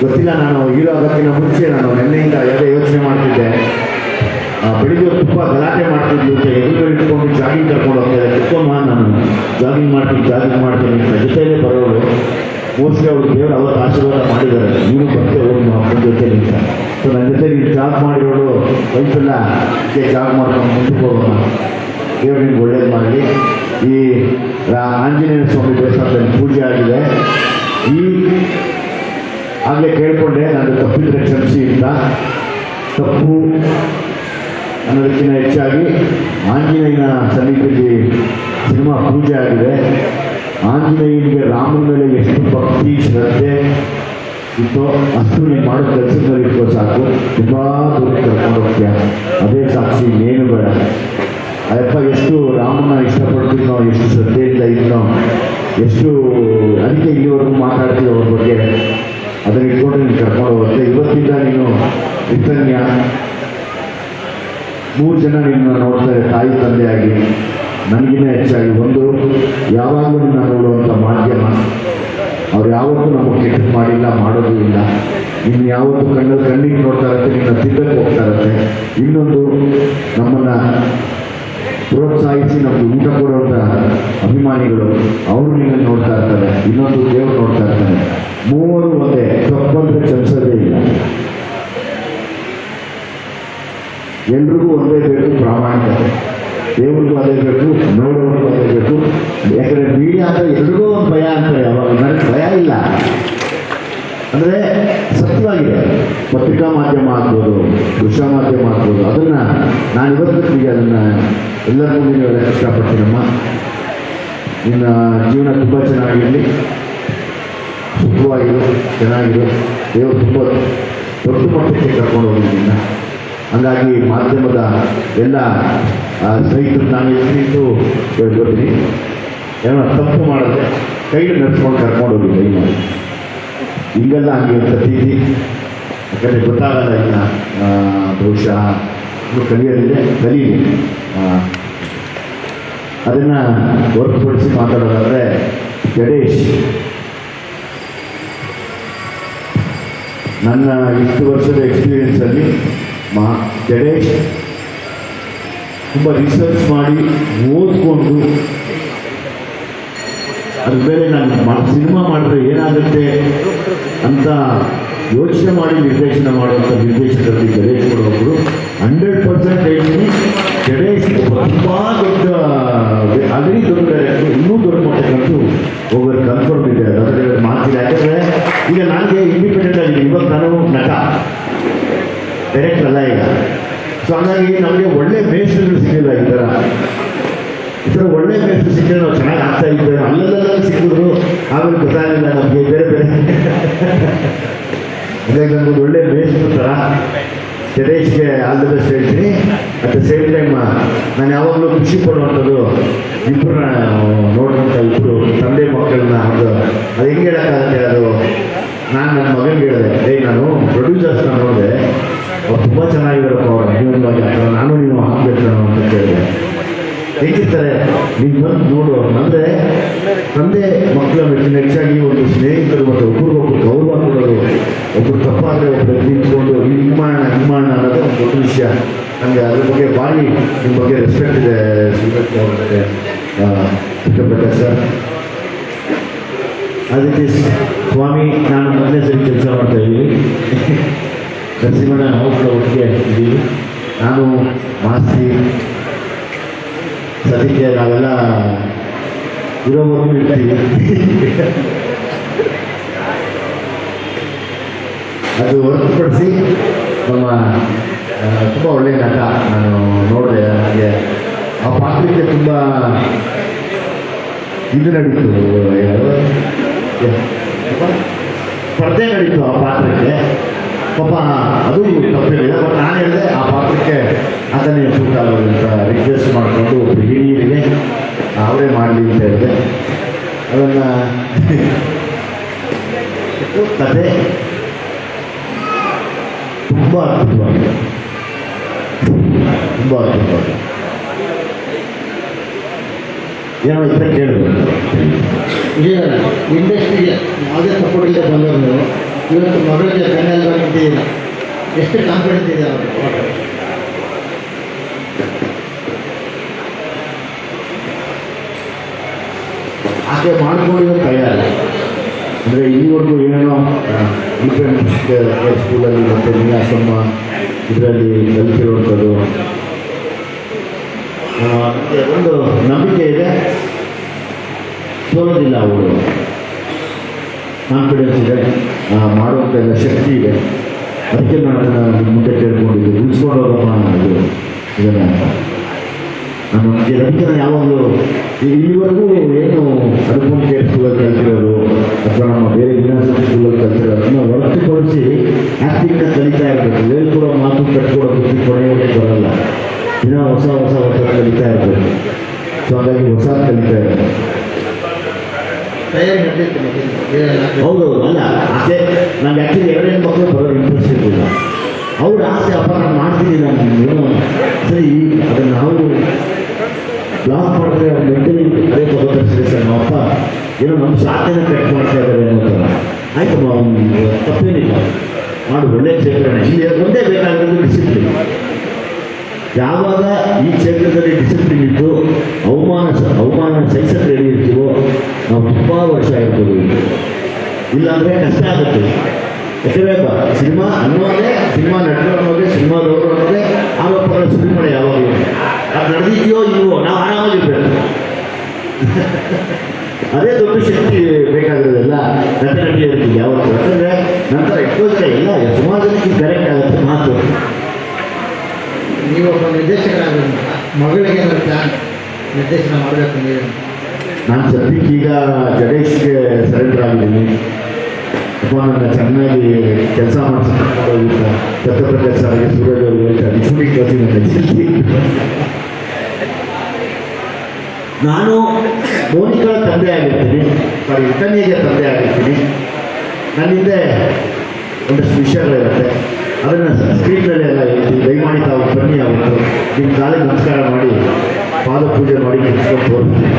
ಗೊತ್ತಿಲ್ಲ ನಾನು ಹೀರೋ ಆಗೋಕ್ಕಿಂತ ಮುಂಚೆ ನಾನು ನಿನ್ನೆಯಿಂದ ಯಾವುದೇ ಯೋಚನೆ ಮಾಡ್ತಿದ್ದೆ. ಬೆಳಿಗ್ಗೆ ತುಂಬ ಗಲಾಟೆ ಮಾಡ್ತಿದ್ವಿ ಅಂತ ಎದುರು ಇಟ್ಕೊಂಡು ಜಾಗಿಂಗ್ ಕರ್ಕೊಂಡು ಹೋಗ್ತಾರೆ ಕುತ್ಕೊಂಡ ನಾನು ಜಾಗಿಂಗ್ ಮಾಡ್ತೀನಿ ಜಾಗಿಂಗ್ ಮಾಡ್ತೀನಿ ಅಂತ ಜೊತೆಯಲ್ಲೇ ಬರೋರು. ಮೋಸ್ಟ್ಲಿ ಅವ್ರು ದೇವರು ಅವತ್ತು ಆಶೀರ್ವಾದ ಮಾಡಿದ್ದಾರೆ. ನೀವು ಬರ್ತೆ ಹೋಗಿ ಅಪ್ಪನ ಜೊತೆ ಅಂತ. ಸೊ ನನ್ನ ಜೊತೆ ನೀನು ಜಾಗ್ ಮಾಡಿರೋಳು. ಅದಕ್ಕೆ ಜಾಗ್ ಮಾಡ್ಕೊಂಡು ಮುಂದಕ್ಕೆ ಹೋಗೋಣ. ದೇವರು ನಿಮ್ಗೆ ಒಳ್ಳೇದು ಮಾಡಲಿ. ಈ ಆಂಜನೇಯ ಸ್ವಾಮಿ ದೇವಸ್ಥಾನದಲ್ಲಿ ಪೂಜೆ ಆಗಿದೆ. ಈ ಆಗಲೇ ಕೇಳಿಕೊಂಡೆ, ನಾನು ತಪ್ಪಿದ್ರೆ ಕ್ಷಮಿಸಿ ಅಂತ. ತಪ್ಪು ಅನ್ನೋದಕ್ಕಿಂತ ಹೆಚ್ಚಾಗಿ ಆಂಜನೇಯನ ಸನ್ನಿಧಿಯಲ್ಲಿ ಸಿನಿಮಾ ಪೂಜೆ ಆಗಿದೆ. ಆಂಜನೇಯನಿಗೆ ರಾಮನ ಮೇಲೆ ಎಷ್ಟು ಭಕ್ತಿ, ಶ್ರದ್ಧೆ ಇತ್ತು ಅಷ್ಟು ನೀವು ಮಾಡೋ ಕೆಲಸದಲ್ಲಿ ಸಾಕು. ತುಂಬ ದೂರ ಅದೇ ಸಾಕ್ಷಿ ಇನ್ನೇನು ಬೇಡ. ಅಯ್ಯಪ್ಪ, ಎಷ್ಟು ರಾಮನ ಇಷ್ಟಪಡ್ತಿದ್ನೋ ಎಷ್ಟು ಶ್ರದ್ಧೆಯಿಂದ ಇದ್ನೋ, ಎಷ್ಟು ಅದಕ್ಕೆ ಇಲ್ಲಿವರೆಗೂ ಮಾತಾಡ್ತೀವಿ ಅವ್ರ ಬಗ್ಗೆ. ಅದನ್ನ ಇಟ್ಕೊಂಡು ನೀನು ಕರ್ಕೊಂಡು ಹೋಗುತ್ತೆ ಇವತ್ತಿಂದ ನೀನು ಇತನ್ಯ ಮೂರು ಜನ ನಿನ್ನ ನೋಡ್ತಾರೆ, ತಾಯಿ ತಂದೆಯಾಗಿ. ನನಗಿನ್ನ ಹೆಚ್ಚಾಗಿ ಒಂದು ಯಾವಾಗಲೂ ನಿನ್ನ ನೋಡುವಂಥ ಮಾಧ್ಯಮ. ಅವ್ರು ಯಾವತ್ತೂ ನಮಗೆ ಕೆಟ್ಟ ಮಾಡಿಲ್ಲ, ಮಾಡೋದು ಇಲ್ಲ. ಇನ್ನು ಯಾವತ್ತೂ ಕಣ್ಣು ಕಣ್ಣಿಗೆ ನೋಡ್ತಾ ಇರುತ್ತೆ ನಿನ್ನ ತಿದ್ದಕ್ಕೆ ಹೋಗ್ತಾ ಇರುತ್ತೆ ಇನ್ನೊಂದು ನಮ್ಮನ್ನು ಪ್ರೋತ್ಸಾಹಿಸಿ ನಮ್ಮದು ಊಟ ಕೊಡುವಂಥ ಅಭಿಮಾನಿಗಳು, ಅವರು ನಿನ್ನ ನೋಡ್ತಾ ಇರ್ತಾರೆ. ಇನ್ನೊಂದು ದೇವ್ರು ನೋಡ್ತಾ ಇರ್ತಾನೆ ಮೂವರು ಒಂದೇ ತಪ್ಪಂದ್ರೆ ಚಲಿಸೋದೇ ಇಲ್ಲ ಎಲ್ರಿಗೂ ಒಂದೇ ಬೇಕು ಪ್ರಾಮಾಣಿಕತೆ ದೇವ್ರಿಗೂ ಅದೇ ಬೇಕು ನೋಡೋರಿಗೂ ಅದೇ ಬೇಕು. ಯಾಕಂದರೆ ಮೀಡಿಯಾ ಅಂದರೆ ಎಲ್ರಿಗೂ ಒಂದು ಭಯ ಅಂತಾರೆ ಯಾವಾಗ ನನಗೆ ಭಯ ಇಲ್ಲ. ಅಂದರೆ ಸತ್ಯವಾಗಿದೆ. ಪತ್ರಿಕಾ ಮಾಧ್ಯಮ ಆಗ್ಬೋದು, ದೃಶ್ಯ ಮಾಧ್ಯಮ ಆಗ್ಬೋದು, ಅದನ್ನು ನಾನು ಇವತ್ತಿಗೆ ಅದನ್ನು ಎಲ್ಲರಿಗೂ ನೀವು ಇಷ್ಟಪಡ್ತೀನಮ್ಮ ನಿನ್ನ ಜೀವನ ತುಂಬ ಚೆನ್ನಾಗಿರಲಿ. ಸುಖವಾಗಿರು, ಚೆನ್ನಾಗಿರು. ದೇವರು ತುಂಬ ದೊಡ್ಡ ಮಟ್ಟಕ್ಕೆ ಕರ್ಕೊಂಡು ಹೋಗಿದ್ದೀನಿ ಹಂಗಾಗಿ ಮಾಧ್ಯಮದ ಎಲ್ಲ ಸ್ನೇಹಿತರು ನಾನು ಎಷ್ಟೂ ಹೇಳ್ಕೊತೀನಿ ಏನೋ ತಪ್ಪು ಮಾಡಿದ್ರೆ ಕೈಲಿ ನಡೆಸ್ಕೊಂಡು ಕರ್ಕೊಂಡು ಹೋಗಿ ಕೈ ಮಾಡಿ. ಹಿಂಗೆಲ್ಲ ಹಂಗೆ ಅಂತ ಪ್ರೀತಿ ಯಾಕಂದರೆ ಗೊತ್ತಾಗಲ್ಲ ಇನ್ನು ಬಹುಶಃ ಕಲಿಯೋದಿದೆ ಕಲೀಲಿ. ಅದನ್ನು ಹೊರತುಪಡಿಸಿ ಮಾತಾಡೋದಾದರೆ ಗಣೇಶ್. ನನ್ನ ಇಷ್ಟು ವರ್ಷದ ಎಕ್ಸ್ಪೀರಿಯನ್ಸಲ್ಲಿ ಮಾ ಗಣೇಶ್ ತುಂಬ ರಿಸರ್ಚ್ ಮಾಡಿ ಓದ್ಕೊಂಡು ಅದು ಬೇರೆ ನಾನು ಸಿನಿಮಾ ಮಾಡಿದ್ರೆ ಏನಾಗುತ್ತೆ ಅಂತ ಯೋಚನೆ ಮಾಡಿ ನಿರ್ದೇಶನ ಮಾಡುವಂಥ ನಿರ್ದೇಶಕರಲ್ಲಿ ಜಡೇಶ್ ಕೂಡ ಒಬ್ಬರು ಹಂಡ್ರೆಡ್ ಪರ್ಸೆಂಟ್ ಹೇಳ್ತೀನಿ ಜಡೇಶ್ ತುಂಬ ದೊಡ್ಡ ಆಲ್ರೆಡಿ ದೊಡ್ಡ ಇನ್ನೂ ದೊಡ್ಡ ಮಟ್ಟಕ್ಕಂತೂ ಒಬ್ಬರು ಕನ್ಫರ್ಮ್ ಇದೆ ಅದರಲ್ಲಿ ಮಾತಿಲ್ಲ ಯಾಕಂದರೆ ಈಗ ನನಗೆ ಇಂಡಿಪೆಂಡೆಂಟ್ ಆಗಿದೆ ಇವಾಗ ನಾನು ನಟ ಡೈರೆಕ್ಟ್ ಅಲ್ಲ ಈಗ ಸೊ ಹಾಗಾಗಿ ನಮಗೆ ಒಳ್ಳೆ ಮೇಸ್ಟ್ರುಗಳು ಸಿಗಲಿಲ್ಲ ಈ ಥರ ಈ ಥರ ಒಳ್ಳೆ ಮೇಸ್ಟ್ರು ಸಿಕ್ಕರೆ ನಾವು ಚೆನ್ನಾಗಿ ಆಗ್ತಾ ಇದ್ದೇವೆ ಅಲ್ಲೆಲ್ಲ ಸಿಕ್ಕಿದ್ರು. ಆಮೇಲೆ ಗೊತ್ತಾಗಲಿಲ್ಲ ನಮಗೆ ಬೇರೆ ಬೇರೆ. ಹಾಗಾಗಿ ನಮ್ಗೆ ಒಳ್ಳೆ ಮೇಸ್ಟ್ರು ಥರ ಗಣೇಶ್ಗೆ ಆಲ್ ದ ಬೆಸ್ಟ್ ಹೇಳ್ತೀನಿ ಅಟ್ ದ ಸೇಮ್ ಟೈಮ್ ನಾನು ಯಾವಾಗಲೂ ಖುಷಿ ಪಡುವಂಥದ್ದು ಇಬ್ಬರನ್ನ ನೋಡುವಂಥ ಇಬ್ಬರು ತಂದೆ ಮಕ್ಕಳನ್ನ ಅದು ಅದು ಹೆಂಗೆ ಹೇಳೋಕ್ಕಾಗುತ್ತೆ ಅದು? ನಾನು ನನ್ನ ಮಗನಿಗೆ ಹೇಳಿದೆ ಏ ನಾನು ಪ್ರೊಡ್ಯೂಸರ್ಸ್ನ ನೋಡಿದೆ. ತುಂಬ ಚೆನ್ನಾಗಿರೋ ಅವ್ರ ಅಭಿಮಾನವಾಗಿ ಹಾಕ್ತಾರೆ ನಾನು ನೀನು ಹಾಕ್ಬೇಕು ಅಂತ ಕೇಳಿದೆ ಹೇಗಿರ್ತಾರೆ? ನೀನು ಬಂದು ನೋಡು. ಅಂದರೆ, ತಂದೆ ಮಕ್ಕಳ ಮೆಟ್ಟಿನ ಹೆಚ್ಚಾಗಿ ಒಂದು ಸ್ನೇಹಿತರು ಮತ್ತು ಒಬ್ರಿಗೊಬ್ರು ಗೌರವ ಕೊಡೋದು ಒಬ್ಬರು ತಪ್ಪಾದರೆ ಒಬ್ಬರು ನಿಂತ್ಕೊಂಡು ಹಿಂಗೆ ಮಾಡೋಣ ಹಿಂಗೆ ಅನ್ನೋದು ಒಂದು ದೊಡ್ಡ ವಿಷಯ. ನನಗೆ ಅದ್ರ ಬಗ್ಗೆ ಭಾರಿ ನಿಮ್ಮ ಬಗ್ಗೆ ರೆಸ್ಪೆಕ್ಟ್ ಇದೆ ಪ್ರಕಾಶ್ ಸರ್. ಅದಕ್ಕೆ ಸ್ವಾಮಿ, ನಾನು ಮೊದಲೇ ಸರಿ ಕೆಲಸ ಮಾಡ್ತಾ ಇದ್ದೀವಿ ನರಸಿಂಹನ ಕೂಡ ಒಟ್ಟಿಗೆ ಇದ್ದೀವಿ ನಾನು ಮಾಸ್ತಿ, ಸದ್ಯಕ್ಕೆ ನಾವೆಲ್ಲ ಇರೋವರೆಗೂ ಇರ್ತೀವಿ. ಅದು ಹೊರತುಪಡಿಸಿ ನಮ್ಮ ತುಂಬ ಒಳ್ಳೆಯ ನಟ ನಾನು ನೋಡಿದೆ. ನನಗೆ ಆ ಪಾತ್ರಕ್ಕೆ ತುಂಬ ಇದು ನಡೀತು? ಸ್ಪರ್ಧೆ ನಡೀತು ಆ ಪಾತ್ರಕ್ಕೆ. ಪಾಪ ಅದು ತಪ್ಪಿರಲಿಲ್ಲ ಬಟ್ ನಾನು ಹೇಳಿದೆ ಆ ಪಾತ್ರಕ್ಕೆ ಅದನ್ನೇ ಸೂಟ್ ಆಗೋದು ಅಂತ ರಿಕ್ವೆಸ್ಟ್ ಮಾಡಿಕೊಂಡು ಒಬ್ಬರು ಹಿರಿಯರಿಗೆ ಅವರೇ ಮಾಡಲಿ ಅಂತ ಹೇಳಿದೆ ಅದನ್ನು ಕತೆ ತುಂಬ ಅದ್ಭುತವಾಗಿದೆ ತುಂಬ ಅದ್ಭುತವಾಗಿದೆ ಏನೋ ಇದ್ರೆ ಕೇಳಿದ್ರು ಈಗ ಇಂಡಸ್ಟ್ರಿಗೆ ಯಾವುದೇ ಸಪೋರ್ಟ್ ಇಲ್ಲದೆ ಬಂದವರು ಇವತ್ತು ಮಗಳಿಗೆ ಬೆನ್ನೆಲ್ಲ ನಿಂತಿದ್ದೀರ ಎಷ್ಟು ಕಾನ್ಫಿಡೆನ್ಸ್ ಇದೆ ಅವರು ಆಕೆ ಮಾಡ್ಕೊಂಡಿರೋ ತಯಾರಿ. ಅಂದರೆ ಇಲ್ಲಿವರೆಗೂ ಏನೇನೋ ಡಿಫ್ರೆಂಟ್ ಸ್ಕೂಲಲ್ಲಿ ಮತ್ತು ವಿನ್ಯಾಸಮ್ಮ ಇದರಲ್ಲಿ ಕಲಿತಿರುವಂಥದ್ದು ಒಂದು ನಂಬಿಕೆ ಇದೆ. ಸೋಲೋದಿಲ್ಲ ಅವರು ಕಾನ್ಫಿಡೆನ್ಸ್ ಇದೆ. ಮಾಡುವಂಥ ಶಕ್ತಿ ಇದೆ. ಅದಕ್ಕೆ ನಾನು ಅದನ್ನು ನಿಮ್ಮ ಮುಂದೆ ಕೇಳ್ಕೊಂಡಿದ್ದೆ. ಉಳಿಸ್ಕೊಂಡು ಇದು. ಇದನ್ನು ನಾನು ನಮಗೆ ರೈತರ ಯಾವಾಗಲೂ ಇಲ್ಲಿವರೆಗೂ ಏನು ಅನುಪಮ್ ಕೇರ್ ಸ್ಕೂಲಲ್ಲಿ ಕಲ್ತಿರೋರು ಅಥವಾ ನಮ್ಮ ಬೇರೆ ವಿನ್ಯಾಸ ಸ್ಕೂಲಲ್ಲಿ ಕಲ್ತಿರೋರು ಅದನ್ನು ಹೊರತುಪಡಿಸಿ ಆ್ಯಕ್ಟಿಂಗ್ನ ಕಲಿತಾ ಇರಬೇಕು. ಹೇಳ್ಕೊಡೋ ಮಾತು ಕಟ್ಕೊಡೋ ಬುದ್ಧಿ ಕೊನೆಯವರೆಗೆ ಬರಲ್ಲ. ದಿನ ಹೊಸ ಹೊಸ ಹೊಸ ಕಲಿತಾ ಇರಬೇಕು. ಸೊ, ಹಾಗಾಗಿ ಹೊಸ ಕಲಿತಾ ಇರಬೇಕು. ಹೌದೌದು, ಅಲ್ಲ, ಆಸೆ. ಆ್ಯಕ್ಚುಲಿ ಎರಡನೇ ಮಕ್ಕಳು ಬರೋ ಇಂಟ್ರೆಸ್ಟ್ ಇರಲಿಲ್ಲ. ಅವ್ರ ಆಸೆ, ಅಪ್ಪ, ನಾನು ಮಾಡ್ತೀನಿ ನಾನು ಸರಿ ಅದನ್ನು ನಾವು ಬ್ಲಾಕ್ ಮಾಡಿದ್ರೆ ಅವ್ರು ಮೆಂಟಲಿ ಅದೇ ತಗೋತಾರೆ ಸರಿ ಸರ್, ನಮ್ಮ ಅಪ್ಪ ಏನೋ ನಮ್ಮ ಸಾಧನೆ ಕಟ್ ಮಾಡ್ತಾ ಇದ್ದಾರೆ ಅನ್ನೋ ತಪ್ಪೇನಿಲ್ಲ. ಮಾಡು, ಒಳ್ಳೆ ಕ್ಷೇತ್ರನೇ ಇಲ್ಲಿ ಒಂದೇ ಬೇಕಾಗಿರೋದು ಡಿಸಿಪ್ಲಿನ್ ಯಾವಾಗ ಈ ಕ್ಷೇತ್ರದಲ್ಲಿ ಡಿಸಿಪ್ಲಿನ್ ಇತ್ತು ಅವಮಾನ ಅವಮಾನ ಸಹಿಸಕ್ಕೆ ಹೇಳಿರ್ತೀವೋ ವರ್ಷ ಇಲ್ಲ ಇಲ್ಲಾಂದರೆ ಕಷ್ಟ ಆಗುತ್ತೆ. ಯಾಕಂದರೆ ಸಿನಿಮಾ ಅನ್ನೋದೇ, ಸಿನಿಮಾ ನಟರು ಅನ್ನೋದೇ, ಸಿನಿಮಾದವರು ಅನ್ನೋದೇ ಆರೋಪಗಳ ಸುರಿಮಳೆ ಯಾವಾಗಲೂ. ಅದು ನಡೆದಿದೆಯೋ ಇಲ್ವೋ, ನಾವು ಆರಾಮಾಗಿರ್ಬೇಕು. ಅದೇ ದೊಡ್ಡ ಶಕ್ತಿ ಬೇಕಾಗಿರೋದಿಲ್ಲ ನಟ ನಟಿಯರಿಗೆ ಯಾವತ್ತು. ಯಾಕಂದರೆ ನಂತರ ಎಕ್ಕೋಸ್ಕರ ಇಲ್ಲ ಸುಮಾರು ಕರೆಕ್ಟ್ ಆಗುತ್ತೆ ಮಾತು. ನೀವು ಒಬ್ಬ ನಿರ್ದೇಶಕರಾಗೋದ್ರಿಂದ ಮಗಳಿಗೆ ಏನಾದ್ರು ನಿರ್ದೇಶನ ಮಾಡಬೇಕು ನೀವು ನಾನು ಸದ್ಯಕ್ಕೆ ಈಗ ಜಡೇಶ್ಗೆ ಸರೆಂಡರ್ ಆಗಿದ್ದೀನಿ. ಅಪ್ಪ ನನ್ನ ಚೆನ್ನಾಗಿ ಕೆಲಸ ಮಾಡಿಸ್ಕೊಂಡು ದತ್ತಪ್ರಕಾಶ್ ಅವರಿಗೆ ಸೂರ್ಯದೇವರಿಗೆ ನಾನು ಮೋನಿಕಾ ತಂದೆ ಆಗಿರ್ತೀನಿ. ಸಾರಿ ಇತನಿಗೆ ತಂದೆ ಆಗಿರ್ತೀನಿ. ನನ್ನ ಹಿಂದೆ ಒಂದಷ್ಟು ವಿಷಯಗಳಿರುತ್ತೆ ಅದನ್ನು ಸ್ಕ್ರೀನ್ನಲ್ಲಿ ಎಲ್ಲ ಹೇಳ್ತೀನಿ. ದಯಮಾಡಿ ತಾವು ಬನ್ನಿ ಆಗುತ್ತೆ ನಿಮ್ಮ ಕಾಲಿಗೆ ನಮಸ್ಕಾರ ಮಾಡಿ ಪಾದ ಪೂಜೆ ಮಾಡಿ ತೋರಿಸ್ತೀನಿ.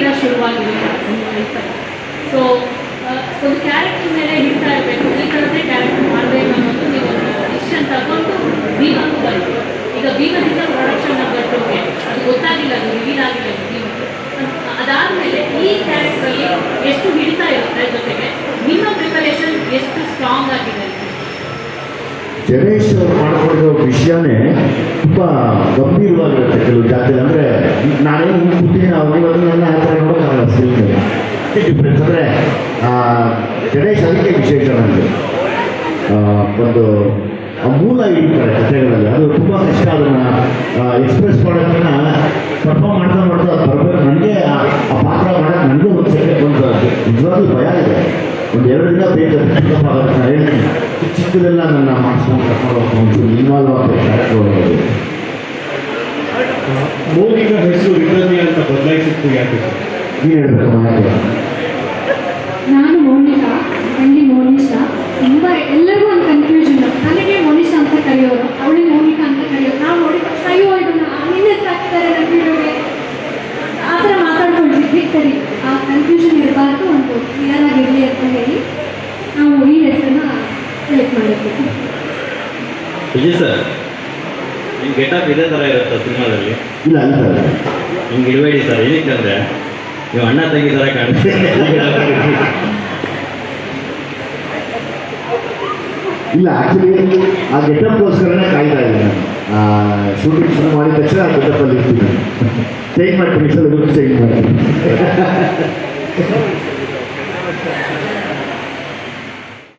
ಸೆಕೆಂಡ್ ಇಯರ್ ಶುರುವಾಗಿದೆ ಸೊ ಒಂದು ಕ್ಯಾರೆಕ್ಟರ್ ಮೇಲೆ ಹಿಡ್ತಾ ಇರಬೇಕು ಈ ಥರದ್ದೇ ಕ್ಯಾರೆಕ್ಟರ್ ಮಾಡಬೇಕು ಅನ್ನೋದು ನೀವು ಒಂದು ಡಿಸಿಷನ್ ತಗೊಂಡು ಭೀಮಂಗೂ ಬಂತು ಈಗ ಭೀಮದಿಂದ ಪ್ರೊಡಕ್ಷನ್ ನಂಬರ್ ಟೂಗೆ ಅದು ಗೊತ್ತಾಗಿಲ್ಲ ಅದು ರಿವೀಲ್ ಆಗಿಲ್ಲ ಅದು ಭೀಮ ಅದಾದಮೇಲೆ ಈ ಕ್ಯಾರೆಕ್ಟ್ರಲ್ಲಿ ಎಷ್ಟು ಹಿಡಿತಾ ಇರುತ್ತೆ ಜೊತೆಗೆ ನಿಮ್ಮ ಪ್ರಿಪರೇಷನ್ ಎಷ್ಟು ಸ್ಟ್ರಾಂಗ್ ಆಗಿದೆ ಜನೇಶ್ ಅವರು ಮಾಡ್ಕೊಂಡಿರೋ ವಿಷಯನೇ ತುಂಬ ಗಂಭೀರವಾಗಿರುತ್ತೆ ಕೆಲವು ಜಾತಿಯಲ್ಲಿ. ಅಂದರೆ ನಾನೇನು ಹಿಂಗೆ ಕೂತಿದ್ದೀನಿ ಅವ್ರು ಇವತ್ತು ನನ್ನ ಆ ಥರ ನೋಡೋಕ್ಕಾಗಲ್ಲ ಸ್ಕ್ರೀನ್ ಡಿಫ್ರೆನ್ಸ್ ಅಂದರೆ ಗಣೇಶ್ ಅದಕ್ಕೆ ವಿಶೇಷ ನನಗೆ ಒಂದು ಮೂಲ ಇಡ್ತಾರೆ ಕಥೆಗಳಲ್ಲಿ. ಅದು ತುಂಬ ಕಷ್ಟ ಅದನ್ನು ಎಕ್ಸ್ಪ್ರೆಸ್ ಮಾಡೋದನ್ನ ಪರ್ಫಾರ್ಮ್ ಮಾಡ್ತಾ ಮಾಡ್ತಾ ಅದು ಬರಬೇಕು. ನನಗೆ ಆ ಪಾತ್ರ ಮಾಡೋಕ್ಕೆ ನನಗೆ ಒಂದು ಸೆಕೆಂಡ್ ಒಂದು ನಿಜವಾಗ್ಲೂ ಭಯ ಇದೆ. ಒಂದು ಎರಡು ದಿನ ಬೇಕು ಹೇಳ್ತೀನಿ. ಚಿಕ್ಕದೆಲ್ಲ ನನ್ನ ಮಾಡಿಸ್ಕೊಂಡು ಕರ್ಕೊಂಡು ಹೋಗ್ತೀನಿ ಇನ್ವಾಲ್ವ್ ಆಗಬೇಕು ಕ್ಯಾರೆಕ್ಟರ್ ಒಳಗೆ ಹೆಸರು ರಿಟರ್ನಿ ಅಂತ ಬದಲಾಯಿಸಿತ್ತು ಯಾಕೆ? ನೀನು ಹೇಳ್ಬೇಕು ಮನೆಗೆ ನಾನು ಮೋನಿಕಾ ತಂಗಿ ಮೋನಿಶಾ ತುಂಬ ಎಲ್ಲರಿಗೂ ಒಂದು ಕನ್ಫ್ಯೂಷನ್ ನನಗೆ ಮೋನಿಶಾ ಅಂತ ಕರೆಯೋರು ಅವಳಿಗೆ ಮೋನಿಕಾ ಅಂತ ಕರೆಯೋರು ನಾವು ನೋಡಿ ಅಯ್ಯೋ ಇದು ನಿನ್ನ ಹೆಸರು ಹಾಕ್ತಾರೆ ನನ್ನ ವೀಡಿಯೋಗೆ ಆ ಥರ ಮಾತಾಡ್ಕೊಳ್ತಿದ್ವಿ ಸರಿ ಆ ಕನ್ಫ್ಯೂಷನ್ ಇರಬಾರ್ದು ಒಂದು ಕ್ಲಿಯರ್ ಆಗಿರಲಿ ಅಂತ ಹೇಳಿ ನಾವು ಈ ಹೆಸರನ್ನ ಸೆಲೆಕ್ಟ್ ಮಾಡಿದ್ವಿ ವಿಜಯ್ ಸರ್ ನಿಮ್ಮ ಗೆಟಪ್ ಇದೇ ಥರ ಇರುತ್ತೆ ಸಿನಿಮಾದಲ್ಲಿ. ಇಲ್ಲ ಅಂತ ಹಿಂಗೆ ಇಡಬೇಡಿ ಸರ್ ಏನಕ್ಕೆ ಅಂದರೆ ನೀವು ಅಣ್ಣ ತಂಗಿ ಥರ ಕಾಣುತ್ತೆ ಇಲ್ಲ ಆ್ಯಕ್ಚುಲಿ ಆ ಗೆಟಪ್ಗೋಸ್ಕರನೇ ಕಾಯ್ತಾ ಇದ್ದೀನಿ. ಶೂಟಿಂಗ್ ಶುರು ಮಾಡಿದ ತಕ್ಷಣ ಆ ಗೆಟಪ್ಪಲ್ಲಿ ಇರ್ತೀನಿ. ಚೇಂಜ್ ಮಾಡ್ತೀನಿ ಸರ್ ಚೇಂಜ್ ಮಾಡ್ತೀನಿ